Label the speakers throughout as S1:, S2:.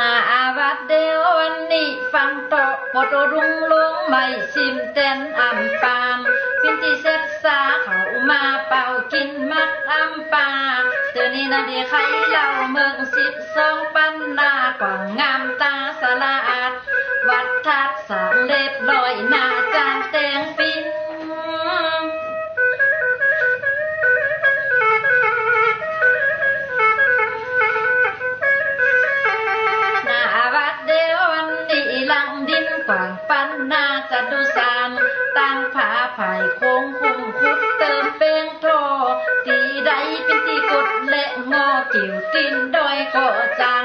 S1: นาอาวัดเดียววันนี้ฟังโตะปดรุงลุงไม่ชิมเต้นอำปามพินที่เซ็ตสาเขามาเป่ากินมักอำปาเตือนี้นาดีใครเล่าเมืองสิบสองปันนากว่างงามตาสลาดวัดทัดสามเล็บลอยนาจานแต งดินกว่างปันนาจะดูสานตั้งผาไผ่โค้งคุ้มคุดเติมเป้งโทตีใดเป็นที่กดและงอกิ่วตินดอยก็จัง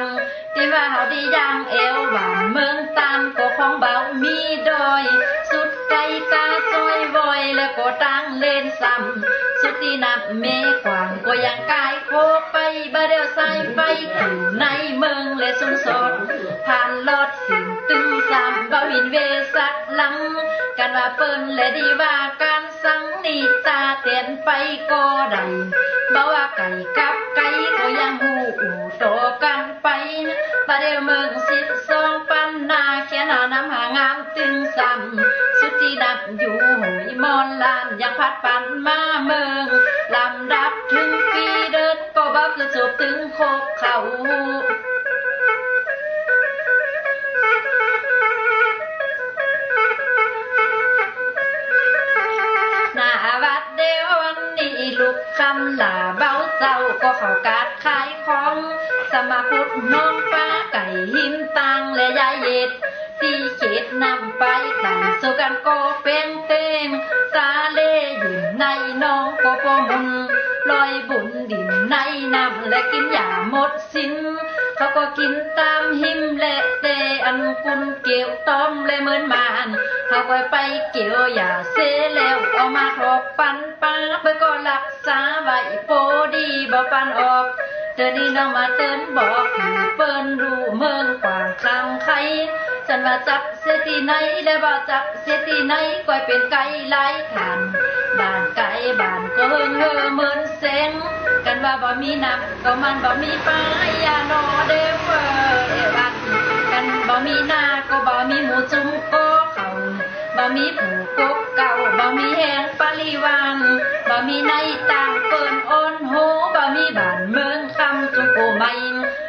S1: ที่ว่าเขาดีดังเอวหวานเมืองตามก็ของเบามีดอย สุดไกลกาจอยบอยแล้วก็ตั้งเล่นซ้ำสุดที่นับเมกว่างก็ยังกายโคไปบาเดียวสายไฟอยู่ใน กลัง กันว่าเปิ้นและดีว่าการสังนิตาเตียนไปก็ได้บอกว่าไก่กับไก่ก็ยังหูอู่โตกันไปบาเดียวเมืองสิบสองปันนาเขียนหาน้ำหางามตึงซ้ำสุดที่ดับอยู่หวยมอนลานยังพัดปันมาเมืองลำดับถึงปีเดินก็บับและจบถึงโคกเขา ลำหลาเบาเจ้าก็เขากาดขายของ สมาคุดน้องป้าไก่หิมตังและยายเย็ดที่เขตนำไปต่างสู่กันก็เป็นเต็มตาเล่ยินในน้องโปโปมุนลอยบุญดินในน้ำและกินหยาหมดสิ้นเขาก็กินตามหิมและเตอันกุนเกี่ยวต้อมและเหมือนมานเขาก็ไปเกี่ยวอย่าเส แล้วเอบปันปาเพื่อก็รักษาไว้โปดีบ่ปันออกเดี๋ยวนี้น้องมาเตือนบอกเปิ้นรู้เมืองกว่างคลังไคฉันว่าจับเสียที่ไหนและบ่จับเสียที่ไหนก็ให้เป็นไก่ไล่ขันบ้านไก่บ้านก็เฮิงเฮอเหมือนเซ็งกันว่าบ่มีน้ำก็มันบ่มีปลาอย่านอเดเวอร์เอวันกันบ่มีนาก็บ่มีหมูจุ่มโกเขาบ่มีผูกกเก่าบ่มี วันบ่มีในต่างเปิ้นโอนโหบ่มีบ้านเมืองคำจุงโกไม่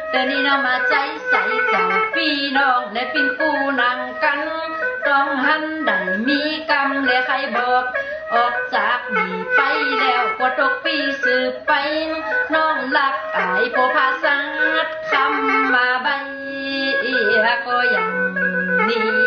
S1: แต่นี่น้องมาใจใส่เจ้าพี่น้องและปินกูนังกันต้องหันได้มีกรรมและใครบอกออกจากนี่ไปแล้วก็ตกปีสืบไป น้องรักอายโพภาษาดคำมาใบก็อย่างนี้